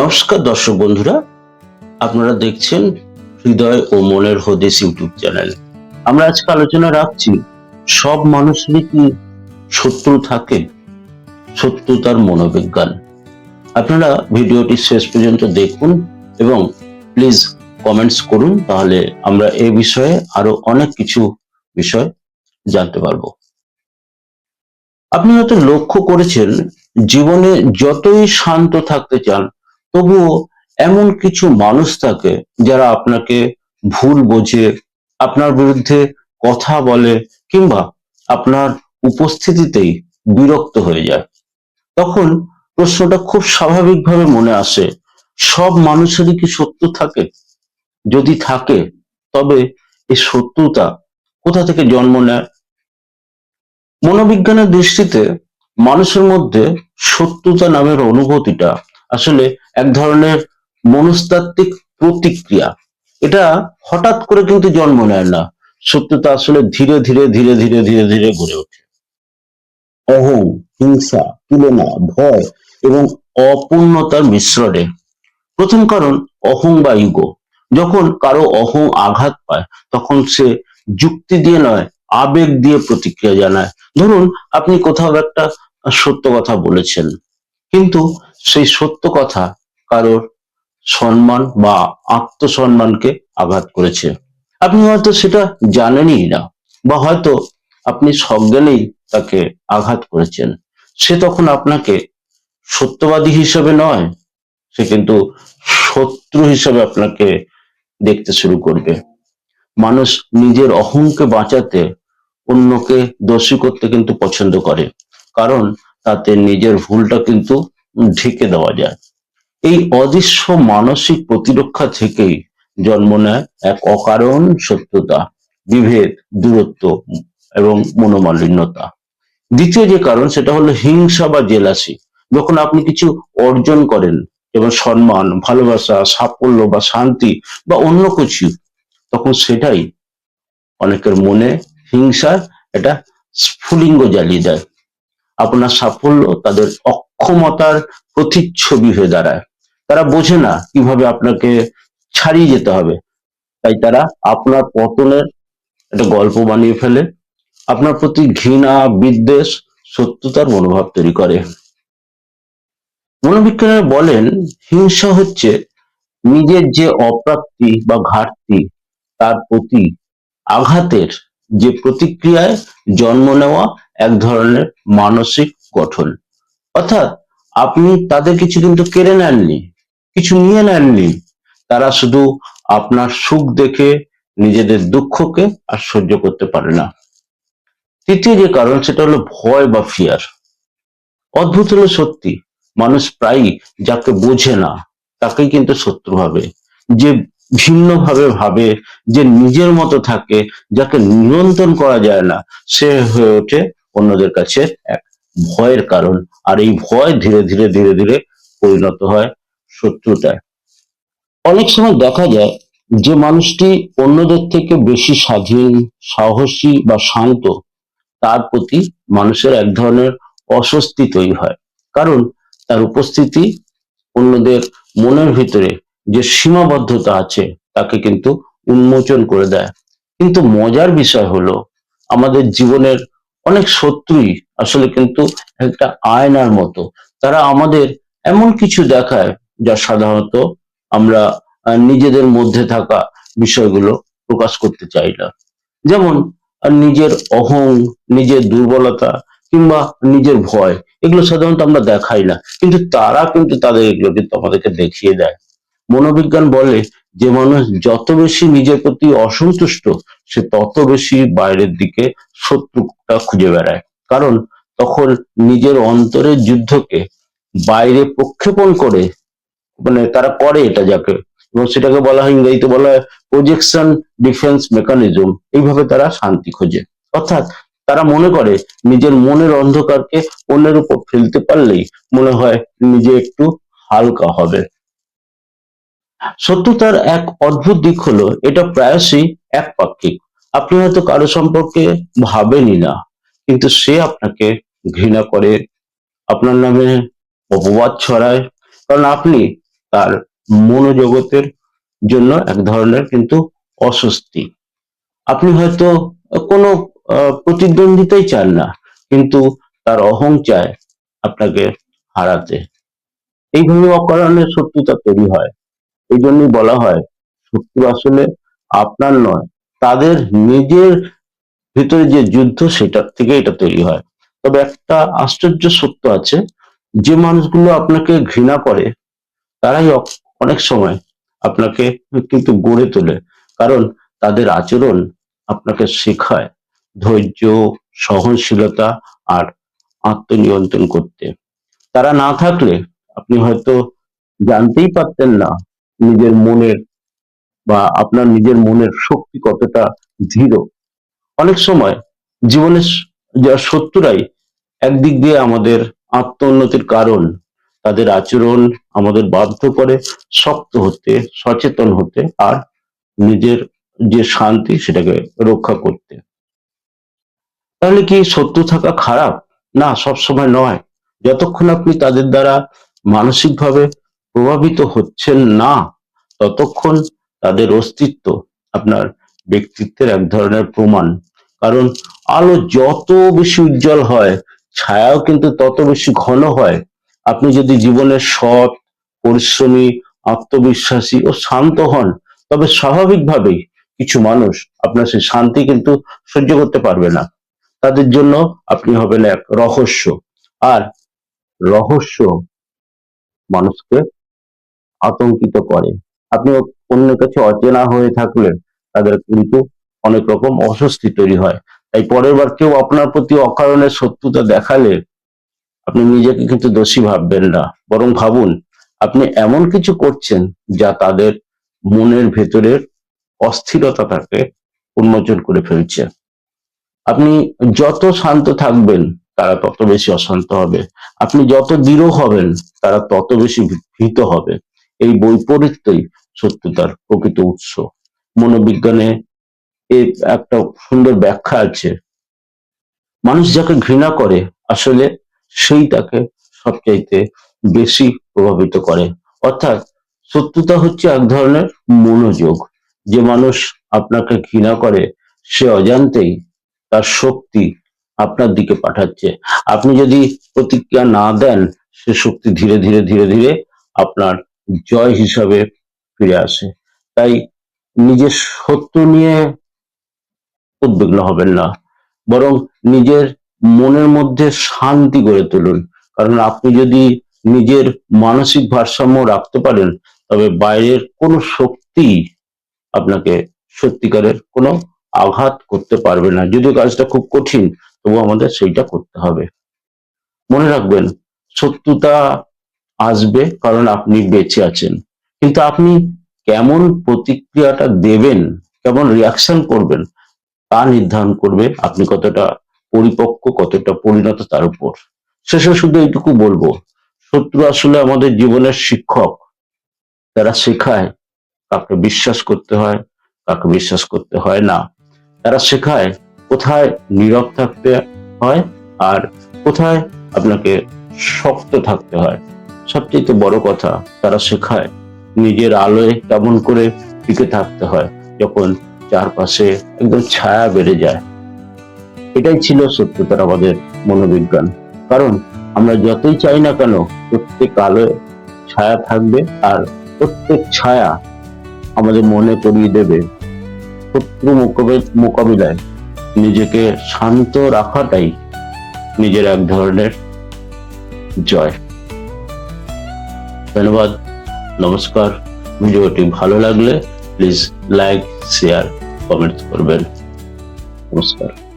নমস্কার দর্শক বন্ধুরা, আপনারা দেখছেন হৃদয় ও মনের হদিস ইউটিউব চ্যানেল। আমরা আজকে আলোচনা রাখছি, সব মানুষেরই কি শত্রু থাকে? শত্রুতার মনোবিজ্ঞান। আপনারা ভিডিওটি শেষ পর্যন্ত দেখুন এবং প্লিজ কমেন্টস করুন, তাহলে আমরা এই বিষয়ে আরও অনেক কিছু বিষয় জানতে পারব। আপনি হয়তো লক্ষ্য করেছেন, জীবনে যতই শান্ত থাকতে চান তবুও এমন কিছু মানুষ থাকে যারা আপনাকে ভুল বোঝে, আপনার বিরুদ্ধে কথা বলে কিংবা আপনার উপস্থিতিতেই বিরক্ত হয়ে যায়। তখন প্রশ্নটা খুব স্বাভাবিকভাবে মনে আসে, সব মানুষেরই কি শত্রু থাকে? যদি থাকে, তবে এই শত্রুতা কোথা থেকে জন্ম নেয়? মনোবিজ্ঞানের দৃষ্টিতে মানুষের মধ্যে শত্রুতা নামের অনুভূতিটা আসলে এক ধরনের মনস্তাত্ত্বিক প্রতিক্রিয়া। এটা হঠাৎ করে কিন্তু জন্ম নেয় না। শত্রুতা আসলে ধীরে ধীরে ধীরে ধীরে ধীরে ধীরে গড়ে ওঠে। অহং, হিংসা, তুলনা, ভয় এবং অপূর্ণতার মিশ্রণে। প্রথম কারণ অহং বা ইগো। যখন কারও অহং আঘাত পায়, তখন সে যুক্তি দিয়ে নয়, আবেগ দিয়ে প্রতিক্রিয়া জানায়। ধরুন, আপনি কোথাও একটা সত্য কথা বলেছেন। কিন্তু সেই সত্য কথা কারোর সম্মান বা আত্মসম্মানকে আঘাত করেছে। আপনি হয়তো সেটা জানেনই না, বা হয়তো আপনি সজ্ঞানেই তাকে আঘাত করেছেন। সে তখন আপনাকে সত্যবাদী হিসেবে নয়, সে কিন্তু শত্রু হিসেবে আপনাকে দেখতে শুরু করবে। মানুষ নিজের অহংকে বাঁচাতে অন্যকে দোষী করতে কিন্তু পছন্দ করে, কারণ তাতে নিজের ভুলটা কিন্তু ঢেকে দেওয়া যায়। এই অদৃশ্য মানসিক প্রতিরক্ষা থেকেই জন্ম নেয় এক অকারণ সত্যতা, বিভেদ, দূরত্ব এবং মনোমালিন্যতা। দ্বিতীয় যে কারণ, সেটা হলো হিংসা বা জেলাসি। যখন আপনি কিছু অর্জন করেন, যেমন সম্মান, ভালোবাসা, সাফল্য বা শান্তি বা অন্য কিছু, তখন সেটাই অনেকের মনে হিংসার এটা স্ফুলিঙ্গ জ্বালিয়ে দেয়। আপনার সাফল্য তাদের অক্ষমতার প্রতিচ্ছবি হয়ে দাঁড়ায়। তারা বোঝে না কীভাবে আপনাকে ছাড়িয়ে যেতে হবে। তাই তারা আপনার পতনের একটা গল্প বানিয়ে ফেলে। আপনার প্রতি ঘৃণা, বিদ্বেষ, শত্রুতার মনোভাব তৈরি করে। মনোবিজ্ঞানীরা বলেন, হিংসা হচ্ছে নিজের যে অপ্রাপ্তি বা ঘাটতি, তার প্রতি আঘাতের যে প্রতিক্রিয়ায় জন্ম নেওয়া এক ধরনের মানসিক গঠন। অর্থাৎ আপনি তাদের কিছু কিন্তু কেড়ে নেননি, কিছু নিয়ে নেননি। তারা শুধু আপনার সুখ দেখে নিজেদের দুঃখকে আর সহ্য করতে পারে না। তৃতীয় যে কারণ, সেটা হলো ভয় বা ফিয়ার অদ্ভুত হলো সত্যি। মানুষ প্রায়ই যাকে বোঝে না, তাকেই কিন্তু শত্রু ভাবে। যে ভিন্নভাবে ভাবে, যে নিজের মতো থাকে, যাকে নিয়ন্ত্রণ করা যায় না, সে হয়ে ওঠে অন্যদের কাছে এক ভয়ের কারণ, আর এই ভয় ধীরে ধীরে ধীরে ধীরে পরিণত হয় শত্রুতায়। অনেক সময় দেখা যায় যে মানুষটি অন্যদের থেকে বেশি স্বাধীন, সাহসী বা শান্ত, তার প্রতি মানুষের এক ধরনের অস্বস্তি তৈরি হয়। কারণ তার উপস্থিতি অন্যদের মনের ভিতরে যে সীমাবদ্ধতা আছে, তাকে কিন্তু উন্মোচন করে দেয়। কিন্তু মজার বিষয় হলো, আমাদের জীবনের অনেক শত্রুই আসলে কিন্তু একটা আয়নার মতো। তারা আমাদের এমন কিছু দেখায় যা সাধারণত আমরা নিজেদের মধ্যে থাকা বিষয়গুলো প্রকাশ করতে চাই না। যেমন নিজের অহং, নিজের দুর্বলতা কিংবা নিজের ভয়, এগুলো সাধারণত আমরা দেখাই না। কিন্তু তারা কিন্তু তাদের এগুলো কিন্তু আমাদেরকে দেখিয়ে দেয়। মনোবিজ্ঞান বলে যে মানুষ যত বেশি নিজের প্রতি অসন্তুষ্ট, সে তত বেশি বাইরের দিকে শত্রুটা খুঁজে বেড়ায়। কারণ তখন নিজের অন্তরের যুদ্ধকে বাইরে প্রক্ষেপণ করে মানে তারা করে এটা যাকে, এবং সেটাকে বলা হয় ইংরেজিতে বলা হয় প্রজেকশন ডিফেন্স মেকানিজম এইভাবে তারা শান্তি খোঁজে। অর্থাৎ তারা মনে করে নিজের মনের অন্ধকারকে অন্যের উপর ফেলতে পারলেই মনে হয় নিজে একটু হালকা হবে। শত্রুতার এক অদ্ভুত দিক হলো, এটা প্রায়শই একপাক্ষিক। আপনি হয়তো কারও সম্পর্কে ভাবেনই না। কিন্তু সে আপনাকে ঘৃণা করে, আপনার নামে অপবাদ ছড়ায়। কারণ আপনি তার মনোজগতের জন্য এক ধরনের কিন্তু অস্বস্তি। আপনি হয়তো কোনো প্রতিদ্বন্দ্বিতাই চান না, কিন্তু তার অহং চায় আপনাকে হারাতে। এইভাবে অকারণে শত্রুতা তৈরি হয়। এই জন্যই বলা হয়, শত্রু আসলে আপনার নয়, তাদের নিজের ভিতরে যে যুদ্ধ, সেটার থেকে এটা তৈরি হয়। তবে একটা আশ্চর্য সত্য আছে, যে মানুষগুলো আপনাকে ঘৃণা করে, তারাই অনেক সময় আপনাকে কিন্তু গড়ে তোলে। কারণ তাদের আচরণ আপনাকে শেখায় ধৈর্য, সহনশীলতা আর আত্মনিয়ন্ত্রণ করতে। তারা না থাকলে আপনি হয়তো জানতেই পারতেন না নিজের মনের বা আপনার নিজের মনের শক্তি কতটা ধীর। অনেক সময় জীবনের শত্রুরাই একদিক দিয়ে আমাদের আত্ম উন্নতির কারণ, তাদের আচরণ আমাদের বাধ্য করে শক্ত হতে, সচেতন হতে আর নিজের যে শান্তি সেটাকে রক্ষা করতে। তাহলে কি শত্রু থাকা খারাপ? না, সবসময় নয়। যতক্ষণ আপনি তাদের দ্বারা মানসিকভাবে প্রভাবিত হচ্ছেন না, ততক্ষণ তাদের অস্তিত্ব আপনার ব্যক্তিত্বের এক ধরনের প্রমাণ কারণ আলো যত বেশি উজ্জ্বল হয়, ছায়াও কিন্তু তত বেশি ঘন হয়। আপনি যদি জীবনের সৎ, পরিশ্রমী, আত্মবিশ্বাসী ও শান্ত হন, তবে স্বাভাবিকভাবেই কিছু মানুষ আপনার সেই শান্তি কিন্তু সহ্য করতে পারবে না। তাদের জন্য আপনি হবেন এক রহস্য। আর রহস্য মানুষকে আতঙ্কিত করে। আপনি অন্যের কাছে অচেনা হয়ে থাকলে তাদের কিন্তু অনেক রকম অস্বস্তি তৈরি হয়। তাই পরের বার কেউ আপনার প্রতি অকারণে শত্রুতা দেখালে আপনি নিজেকে কিন্তু দোষী ভাববেন না। বরং ভাবুন, আপনি এমন কিছু করছেন যা তাদের মনের ভেতরের অস্থিরতাটাকে উন্মোচন করে ফেলছে। আপনি যত শান্ত থাকবেন, তারা তত বেশি অশান্ত হবে। আপনি যত দৃঢ় হবেন, তারা তত বেশি ভীত হবে। এই বৈপরীত্যই সত্যতার প্রকৃত উৎস। মনোবিজ্ঞানে এর একটা সুন্দর ব্যাখ্যা আছে। মানুষ যাকে ঘৃণা করে, আসলে সেই তাকে সবচাইতে বেশি প্রভাবিত করে। অর্থাৎ শত্রুতা হচ্ছে এক ধরনের মনোযোগ। যে মানুষ আপনাকে ঘৃণা করে, সে অজান্তেই তার শক্তি আপনার দিকে পাঠাচ্ছে। আপনি যদি প্রতিক্রিয়া না দেন, সে শক্তি ধীরে ধীরে ধীরে ধীরে আপনার জয় হিসাবে ফিরে আসে। তাই নিজের শত্রু নিয়ে উদ্বিগ্ন হবেন না। বরং নিজের মনের মধ্যে শান্তি গড়ে তুলুন। কারণ আপনি যদি নিজের মানসিক ভারসাম্য রাখতে পারেন, তবে বাইরের কোনো শক্তি আপনাকে সত্যিকারের কোনো আঘাত করতে পারবে না। যদিও কাজটা খুব কঠিন, তবু আমাদের সেইটা করতে হবে। মনে রাখবেন, শত্রুতা আসবে কারণ আপনি বেঁচে আছেন। কিন্তু আপনি কেমন প্রতিক্রিয়াটা দেবেন, কেমন রিয়াকশন করবেন তা নির্ধারণ করবে আপনি কতটা পরিপক্ক, কতটা পরিণত তার উপর। শেষে শুধু এইটুকু বলব, শত্রু আসলে আমাদের জীবনের শিক্ষক। তারা শেখায় কাকে বিশ্বাস করতে হয় কাকে বিশ্বাস করতে হয় না। তারা শেখায়, কোথায় নীরব থাকতে হয় আর কোথায় আপনাকে শক্ত থাকতে হয়। সবচেয়ে বড় কথা, তারা শেখায়, নিজের আলোয় কেমন করে টিকে থাকতে হয়। যখন চারপাশে একদম ছায়া বেড়ে যায়। এটাই ছিল সত্যতার আমাদের মনোবিজ্ঞান। কারণ আমরা যতই চাই না কেন, প্রত্যেক আলোয় ছায়া থাকবে আর প্রত্যেক ছায়া আমাদের মনে করিয়ে দেবে। শত্রু মোকাবে- মোকাবিলায় নিজেকে শান্ত রাখাটাই নিজের এক ধরনের জয়। ধন্যবাদ, নমস্কার। ভিডিওটি ভালো লাগলে প্লিজ লাইক শেয়ার কমেন্ট করবেন নমস্কার